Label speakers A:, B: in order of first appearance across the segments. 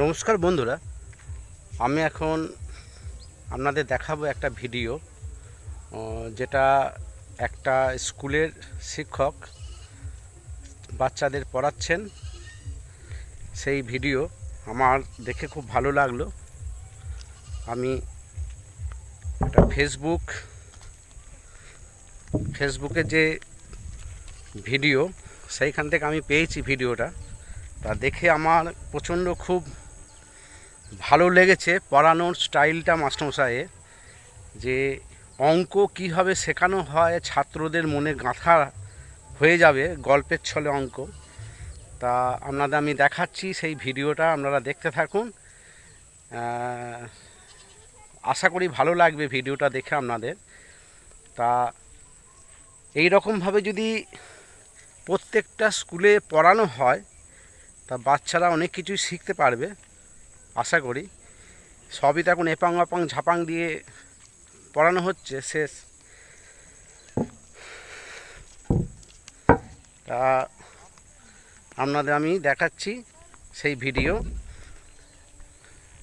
A: নমস্কার বন্ধুরা, আমি এখন আপনাদের দেখাবো একটা ভিডিও যেটা একটা স্কুলের শিক্ষক বাচ্চাদের পড়াচ্ছেন। সেই ভিডিও আমার দেখে খুব ভালো লাগল। আমি একটা ফেসবুক ফেসবুকে যে ভিডিও, সেইখান থেকে আমি পেয়েছি ভিডিওটা। তা দেখে আমার প্রচণ্ড খুব ভালো লেগেছে পড়ানোর স্টাইলটা মাস্টারমশাইয়ের, যে অঙ্ক কীভাবে শেখানো হয় ছাত্রদের মনে গাঁথা হয়ে যাবে গল্পের ছলে অঙ্ক। তা আপনাদের আমি দেখাচ্ছি সেই ভিডিওটা, আপনারা দেখতে থাকুন। আশা করি ভালো লাগবে ভিডিওটা দেখে আপনাদের। তা এই রকমভাবে যদি প্রত্যেকটা স্কুলে পড়ানো হয়, তা বাচ্চারা অনেক কিছুই শিখতে পারবে। আশা করি। সবই তো এখন এপাং আপাং ঝাপাং দিয়ে পড়ানো হচ্ছে, শেষ। তা আপনাদের আমি দেখাচ্ছি সেই ভিডিও।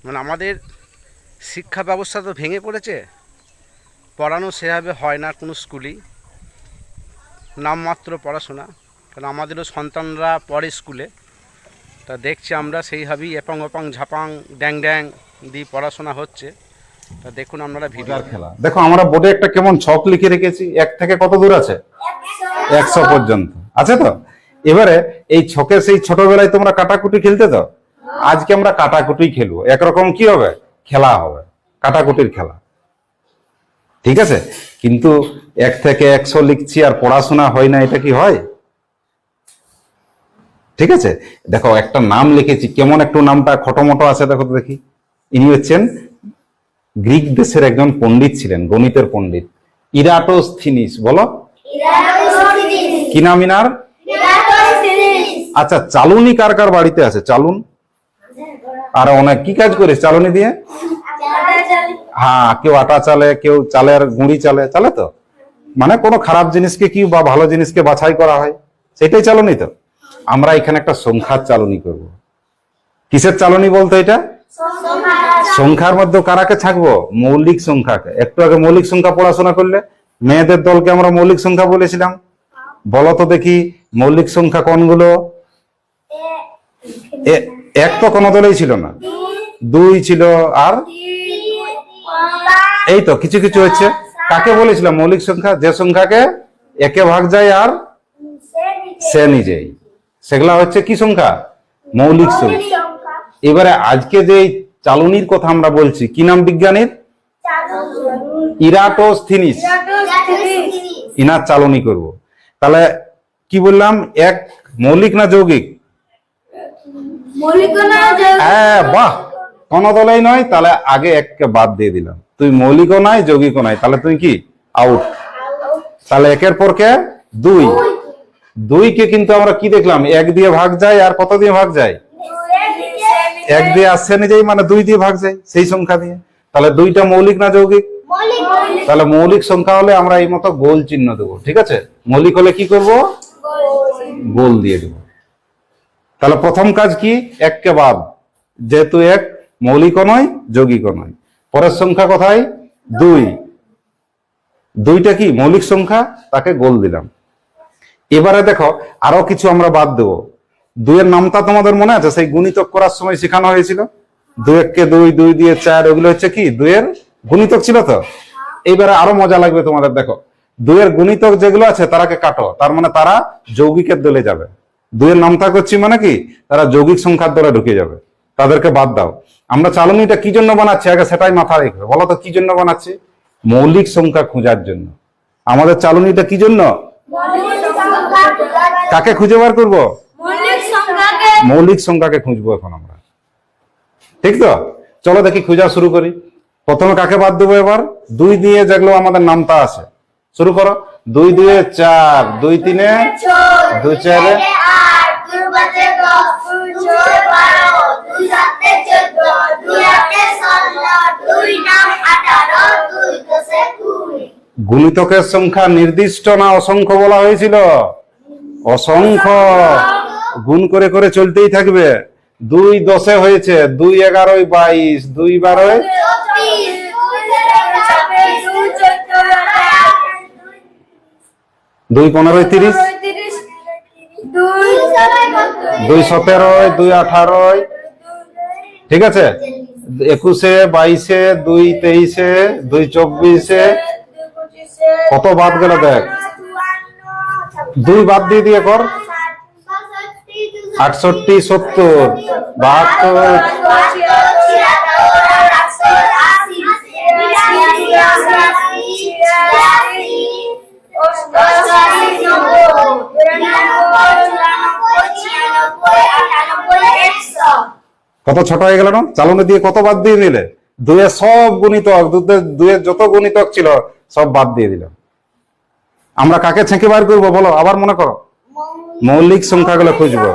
A: মানে আমাদের শিক্ষা ব্যবস্থা তো ভেঙে পড়েছে। পড়ানো সেভাবে হয় না কোনো স্কুলেই। নামমাত্র পড়াশোনা। কারণ আমাদেরও সন্তানরা পড়ে স্কুলে। তা দেখছি আমরা সেইভাবেই এপাং ওপাং ঝাপাং ড্যাং ড্যাং দিয়ে পড়াশোনা হচ্ছে। তা দেখুন আপনারা ভিডিও
B: খেলা। দেখো আমরা বোর্ডে একটা কেমন ছক লিখে রেখেছি। এক থেকে কত দূর আছে? একশো পর্যন্ত। আছে তো? এবারে এই ছকে সেই ছোটবেলায় তোমরা কাটাকুটি খেলতে তো আজকে আমরা কাটাকুটি খেলব। একরকম কি হবে? খেলা হবে। কাটাকুটির খেলা। ঠিক আছে? কিন্তু এক থেকে একশো লিখছি আর পড়াশোনা হয় না এটা কি হয়? ঠিক আছে? দেখো একটা নাম লিখেছি। কেমন একটু নামটা খটোমটো আছে দেখো তো দেখি। ইনি হচ্ছেন গ্রিক দেশের একজন পণ্ডিত ছিলেন গণিতের পণ্ডিত। ইরাটোস্থিনিস বলো। কি নাম ইনার? আচ্ছা চালুনি কার কার বাড়িতে আছে? চালুন। আর অনেক কি কাজ করে চালুনি দিয়ে? হ্যাঁ কেউ আটা চালে কেউ চালের গুঁড়ি চালে। চালে তো? মানে কোনো খারাপ জিনিসকে কি বা ভালো জিনিসকে বাছাই করা হয়? সেটাই চালনি তো? আমরা এখানে একটা সংখ্যার চালনি করব। কিসের চালনি বলতো এটা? সংখ্যার মধ্যে কারাকে থাকব মৌলিক সংখ্যাকে। একটু আগে মৌলিক সংখ্যা পড়াশোনা করলে মেয়েদের দলকে আমরা মৌলিক সংখ্যা বলেছিলাম। বলো তো দেখি, মৌলিক সংখ্যা কোনগুলো? এক তো কোনো দলেই ছিল না। দুই ছিল আর? এই তো, কিছু কিছু হচ্ছে। কাকে বলেছিলাম মৌলিক সংখ্যা? যে সংখ্যাকে একে ভাগ যায় আর? সে নিজেই। সেগুলা হচ্ছে কি সংখ্যা? মৌলিক সংখ্যা। এবারে আজকে যে চালনির কথা আমরা বলছি কি নাম বিজ্ঞানীর? ইরাটোস্থিনিস। ইনার চালনি করব। তাহলে কি বললাম? এক মৌলিক না যৌগিক? হ্যাঁ বাহ! কোন দলেই নয় তাহলে আগে এককে বাদ দিয়ে দিলাম। তুই মৌলিকও নাই যৌগিকও নাই তাহলে তুই কি? আউট। তাহলে একের পর কে? দুই। দুইকে কিন্তু আমরা কি দেখলাম? এক দিয়ে ভাগ যায় আর কত দিয়ে ভাগ যায়? এক দিয়ে আসছে নিজেই মানে দুই দিয়ে ভাগ যায় সেই সংখ্যা দিয়ে। তাহলে দুইটা মৌলিক না যৌগিক? তাহলে মৌলিক সংখ্যা হলে আমরা এই মতো গোল চিহ্ন দেবো ঠিক আছে? মৌলিক হলে কি করব? গোল দিয়ে দেব। তাহলে প্রথম কাজ কি? এককে বাদ। যেহেতু এক মৌলিকও নয় যৌগিকও নয়। পরের সংখ্যা কোথায়? দুই। দুইটা কি? মৌলিক সংখ্যা তাকে গোল দিলাম। এবারে দেখো, আরও কিছু আমরা বাদ দেবো। দুইয়ের নামটা তোমাদের মনে আছে? সেই গুণিতক করার সময় শেখানো হয়েছিল। দুই এককে দুই দুই দিয়ে চার, ওগুলো হচ্ছে কি? দুইয়ের গুণিতক ছিল তো? এইবারে আরও মজা লাগবে তোমাদের, দেখো। দুইয়ের গুণিতক যেগুলো আছে, তারাকে কাটো। তার মানে তারা যৌগিকের দলে যাবে। দুইয়ের নামটা করছি মানে কি? তারা যৌগিক সংখ্যার দলে ঢুকে যাবে। তাদেরকে বাদ দাও। আমরা চালনিটা কি জন্য বানাচ্ছি? আগে সেটাই মাথায় রেখবে বলো তো, কি জন্য বানাচ্ছি? মৌলিক সংখ্যা খোঁজার জন্য। আমাদের চালনিটা কি জন্য? কাকে খুঁজে বার করব? মৌলিক সংখ্যাকে। খুঁজবো এখন আমরা। ঠিক তো? চলো দেখি খোঁজা শুরু করি। প্রথমে কাকে বাদ দেবো এবার? দুই দিয়ে যেগুলো আমাদের নামটা আছে। শুরু করো। দুই দুয়ে চার। দুই তিনে? দুই চারে? গুণিতকের সংখ্যা নির্দিষ্ট না অসংখ্য বলা হয়েছিল? অসংখ্য গুণ করে করে চলতেই থাকবে। দুই দশে হয়েছে, দুই এগারোই বাইশ, দুই বারোই দুই পনেরোই তিরিশ, দুই সতেরোই দুই আঠারোই ঠিক আছে? একুশে, বাইশে, দুই তেইশে, দুই চব্বিশে, কত বাদ গেল দেখ? দুই বাদ দিয়ে দিয়ে কর। আটষট্টি, সত্তর, বাহাত্তর, কত ছোট হয়ে গেল না? চালনে দিয়ে কত বাদ দিয়ে দিলে? দুয়ে সব গুণিতক, দুধের দুয়ের যত গুণিতক ছিল, সব বাদ দিয়ে দিল আমরা কাকে ছেঁকে বার করব বলো? আবার মনে করো। মৌলিক সংখ্যাগুলো খুঁজবো।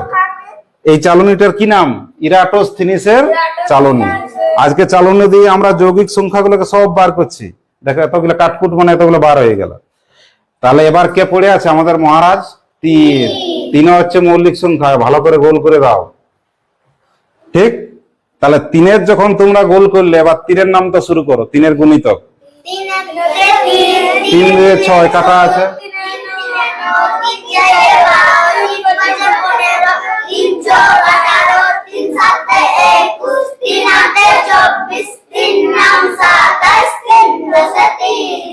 B: এই চালনীটার কি নাম? ইরাটোস্থিনিসের চালনী। আজকে চালনী দিয়ে আমরা যৌগিক সংখ্যাগুলোকে সব বার করছি। দেখো এতগুলো কাটকুট মানে এতগুলো বার হয়ে গেল। তাহলে এবার কে পড়ে আছে? আমাদের মহারাজ? তিন। তিন। হচ্ছে মৌলিক সংখ্যা। ভালো করে গোল করে দাও। ঠিক? তাহলে তিনের যখন তোমরা গোল করলে এবার তিনের তো শুরু করো। তিনের গুণিতক। তিন দুয়ে ছয় কাটা আছে।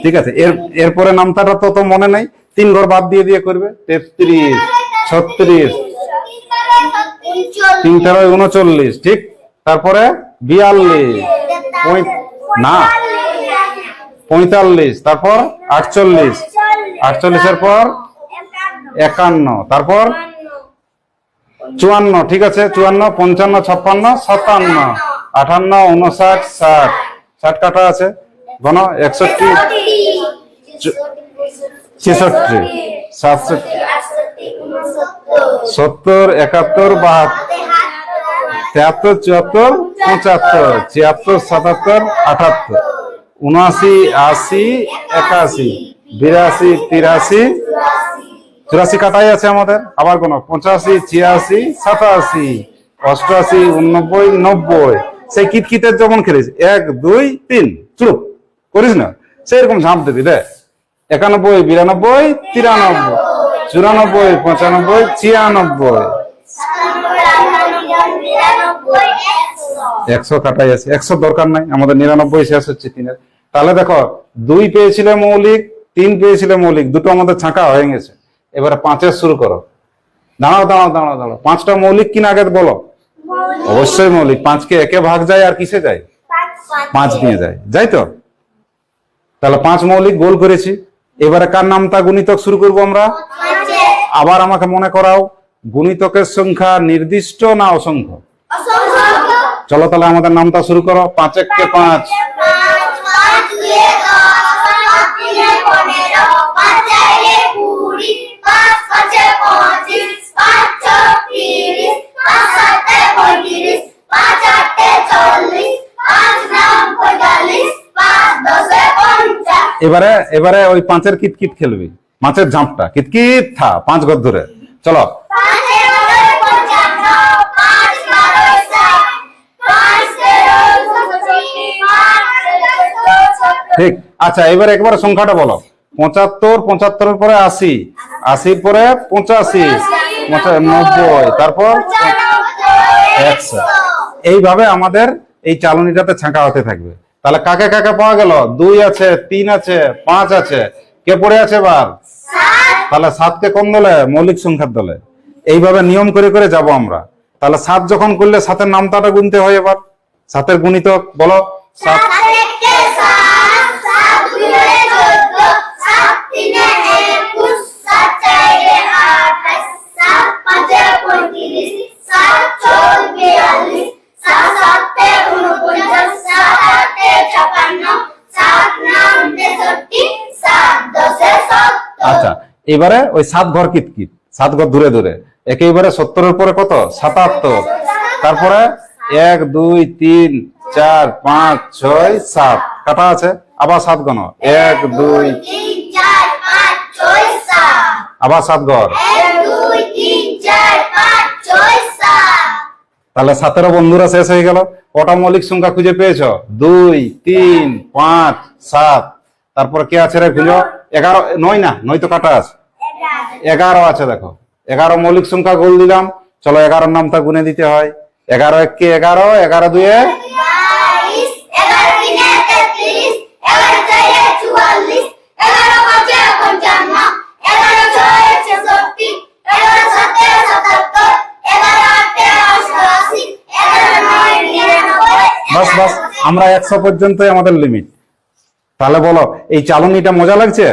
B: ঠিক আছে, এর এরপরে নামটাটা তো তো মনে নাই। তিন ঘর বাদ দিয়ে দিয়ে করবে। তেত্রিশ, ছত্রিশ তিন তেরো উনচল্লিশ, ঠিক? তারপরে বিয়াল্লিশ না পঁয়তাল্লিশ, তারপর আটচল্লিশ। আটচল্লিশের পর একান্ন, তারপর চুয়ান্ন, ঠিক আছে? চুয়ান্ন, পঞ্চান্ন, ছাপ্পান্ন, সাতান্ন আটান্ন উনষাট ষাট। ষাট কাটা আছে? গণ একষট্টি। ছেষট্টি, সাতষট্টি, সত্তর, একাত্তর, বাহাত্তর, তেহাত্তর, চুয়াত্তর, পঁচাত্তর, ছিয়াত্তর, সাতাত্তর, আটাত্তর। উনআশি, আশি, একাশি, বিরাশি, তিরাশি। চুরাশি কাটাই আছে আমাদের, আবার কোন। পঁচাশি, ছিয়াশি, সাতাশি অষ্টআশি উননব্বই, নব্বই। সেই কিতকিতের যখন খেলিস, এক, দুই, তিন। চুপ, করিস না। সেরকম ঝাঁপ দিবি রে একানব্বই, বিরানব্বই, তিরানব্বই, চুরানব্বই, পঁচানব্বই, ছিয়ানব্বই। একশো কাটাই আছে। একশো দরকার নাই, আমাদের নিরানব্বই শেষ হচ্ছে তিনের। তাহলে দেখো দুই পেয়েছিলে মৌলিক তিন পেয়েছিলে মৌলিক দুটো আমাদের ছাঁকা হয়ে গেছে। এবারে পাঁচের শুরু করো। দাঁড়াও দাঁড়াও দাঁড়াও দাঁড়াও। পাঁচটা মৌলিক কিনা আগে বলো? অবশ্যই মৌলিক। পাঁচকে একে ভাগ যায় আর কিসে যায়? পাঁচ নিয়ে যায়। যাই তো। তাহলে পাঁচ মৌলিক গোল করেছি। এবারে কার নামটা গুণিতক শুরু করব আমরা? আবার আমাকে মনে করাও। গুণিতকের সংখ্যা নির্দিষ্ট না অসংখ্য? চলো তাহলে আমাদের নামটা শুরু করো। পাঁচ এককে পাঁচ। এবারে এবারে ওই পাঁচের কিতকিত খেলবি। পাঁচের ঝাঁপটা কিতকিত থা পাঁচ ঘর ধরে। চলো। ঠিক আচ্ছা এবারে একবার সংখ্যাটা বলো পঁচাত্তর পঁচাত্তরের পরে আশি আশির পরে পঁচাশি পঁচা- নব্বই তারপর একশো এইভাবে আমাদের এই চালনিটাতে ছাঁকা হতে থাকবে তাহলে কাকে কাকে পাওয়া গেল দুই আছে তিন আছে পাঁচ আছে কে পড়ে আছে এবার তাহলে সাতকে কোন দলে মৌলিক সংখ্যার দলে এইভাবে নিয়ম করে করে যাব আমরা তাহলে সাত যখন করলে সাতের নামটাটা গুনতে হয় এবার সাতের গুণিতক বলো সাত আচ্ছা এবারে ওই সাত ঘর কিতকিত সাত ঘর দূরে দূরে। একেবারে সত্তরের পরে কত? সাতাত্তর। তারপরে এক দুই তিন চার পাঁচ ছয় সাত। কাটা আছে? আবার সাত গণ এক দুই
C: ছয় সাত।
B: আবার সাত ঘর
C: এক দুই তিন চার পাঁচ ছয় সাত
B: তাহলে সতেরো বন্ধুরা শেষ হয়ে গেল। কটা মৌলিক সংখ্যা খুঁজে পেয়েছ? দুই, তিন, পাঁচ, সাত। তারপর কে আছে রে খুঁজো? এগারো, নয় না, নয় তো কাটা আছে। এগারো আছে দেখো। এগারো মৌলিক সংখ্যা গোল দিলাম। চলো এগারোর নামটা গুনে দিতে হয়। এগারো এককে এগারো এগারো দুয়ে
C: তিনে তেত্রিশ এগারো চারে চুয়াল্লিশ এগারো পাঁচে পঞ্চান্ন এগারো ছয়ে ছেষট্টি এগারো সাতে সাতাত্তর এগারো আটে অষ্টআশি এগারো নয় নিরানব্বই
B: বাস বাস, আমরা একশো পর্যন্তই আমাদের লিমিট তাহলে বলো, এই চালনিটা মজা লাগছে?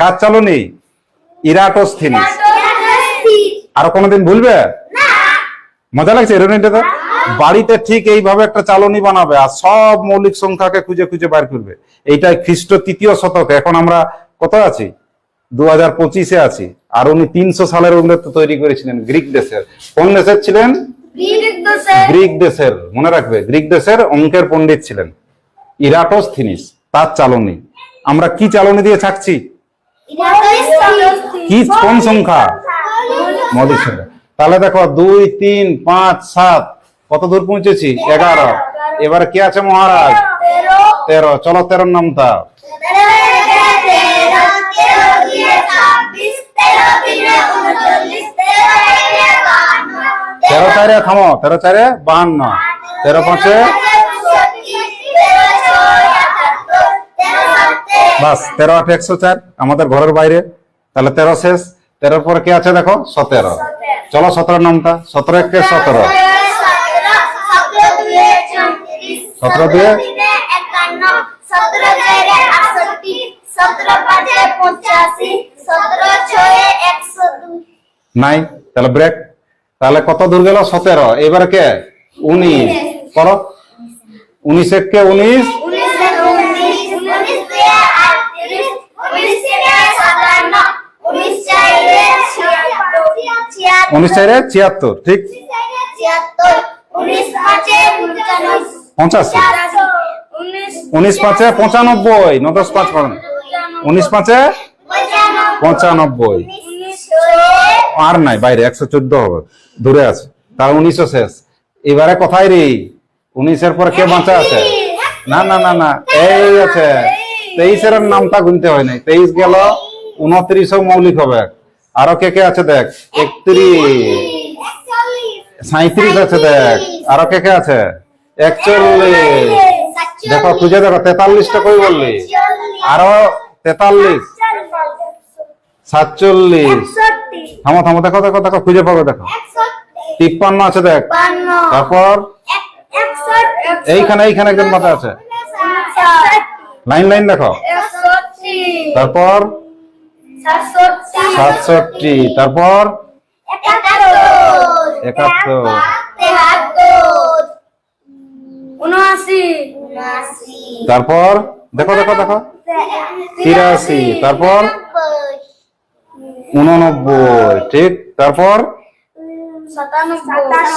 B: কার চালনি? ইরাটোস্থিনিস আর কোনোদিন ভুলবে? মজা লাগছে এরোনিটা তো? বাড়িতে ঠিক এইভাবে একটা চালনি বানাবে আর সব মৌলিক সংখ্যাকে খুঁজে খুঁজে বার করবে। এইটাই খ্রিস্ট তৃতীয় শতকে। এখন আমরা কত আছি? দু হাজার পঁচিশে আছি। আর উনি তিনশো সালের মধ্যে তো তৈরি করেছিলেন গ্রিক দেশের। কোন দেশের ছিলেন? গ্রিক দেশের মনে রাখবে গ্রিক দেশের অঙ্কের পণ্ডিত ছিলেন ইরাটোস্থিনিস তার চালনি আমরা কি চালনি দিয়ে থাকছি কি কোন সংখ্যা মৌলিক সংখ্যা তাহলে দেখো দুই তিন পাঁচ সাত কত দূর পৌঁছেছি এগারো এবারে কি আছে মহারাজ তেরো চলো তেরোর নামটা তেরো চারে থামো তেরো চারে বাহান্ন। তেরো পাঁচে? বাস তেরো আট একশো চার আমাদের ঘরের বাইরে। তাহলে তেরো শেষ। তেরোর পরে কে আছে দেখো? সতেরো। চলো সতেরো নামটা। সতেরো একে সতেরো। সতেরো দুয়ে? নাই। তাহলে ব্রেক। তাহলে কত দূর গেল? সতেরো। এবারে কে? উনিশ। করো। উনিশ কে উনিশ।
C: ছিয়াত্তর।
B: ঠিক?
C: উনিশ পাঁচে
B: পঁচানব্বই। পাঁচ উনিশ পাঁচে পঁচানব্বই। আর নাই, বাইরে, একশো চোদ্দ হবে, দূরে আছে। তার উনিশও শেষ। এবারে কোথায় রে, উনিশের পর কে বাঁচা আছে? না না না না, এই আছে। তেইশের নামটা গুনতে হয় নাই। তেইশ গেল, উনত্রিশও মৌলিক হবে। আরও কে কে আছে দেখ? একত্রিশ সাঁত্রিশ আছে দেখ। আরও কে কে আছে? একচল্লিশ। দেখো, খুঁজে দেখো, তেতাল্লিশটা কই বললি? আরও তেতাল্লিশ। সাতচল্লিশ। থামো থামো দেখো দেখো দেখো খুঁজে পাবে দেখো। তিপ্পান্ন আছে দেখ। তারপর? এইখানে এইখানে একজন মাথা আছে। লাইন লাইন দেখো। তারপর? সাতষট্টি। তারপর? একাত্তর। তারপর? দেখো দেখো দেখো। তিরাশি। তারপর? উননব্বই ঠিক? তারপর?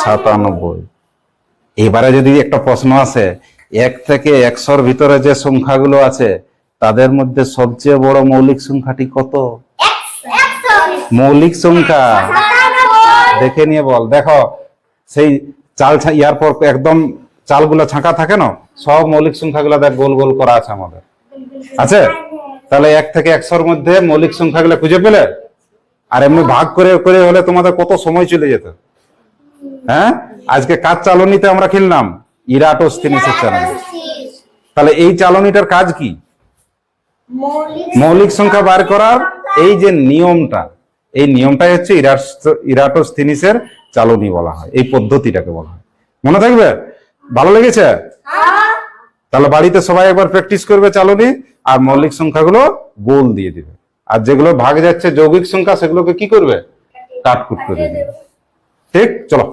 B: সাতানব্বই। এবারে যদি একটা প্রশ্ন আসে এক থেকে একশোর ভিতরে যে সংখ্যাগুলো আছে তাদের মধ্যে সবচেয়ে বড় মৌলিক সংখ্যাটি কত? মৌলিক সংখ্যা। দেখে নিয়ে বল। দেখো সেই চাল ছা- ইয়ার পর একদম চালগুলো ছাঁকা থাকে না? সব মৌলিক সংখ্যাগুলো দেখ গোল গোল করা আছে আমাদের। আছে? তাহলে এক থেকে একশোর মধ্যে মৌলিক সংখ্যাগুলো খুঁজে পেলে? আর এমনি ভাগ করে করে হলে তোমাদের কত সময় চলে যেত? হ্যাঁ? আজকে কাজ চালনিতে আমরা খেললাম? ইরাটোস টেনিসের চালনি। তাহলে এই চালনিটার কাজ কি? মৌলিক সংখ্যা বার করার এই যে নিয়মটা এই নিয়মটাই হচ্ছে ইরাটোস টেনিসের চালনি বলা হয় এই পদ্ধতিটাকে বলা হয়। মনে থাকবে? ভালো লেগেছে? তাহলে বাড়িতে সবাই একবার প্র্যাকটিস করবে চালনি আর মৌলিক সংখ্যাগুলো গোল দিয়ে দিবে। আর যেগুলো ভাগ যাচ্ছে যৌগিক সংখ্যা সেগুলোকে কি করবে? কাটকুট করে দেবে। ঠিক? চলো।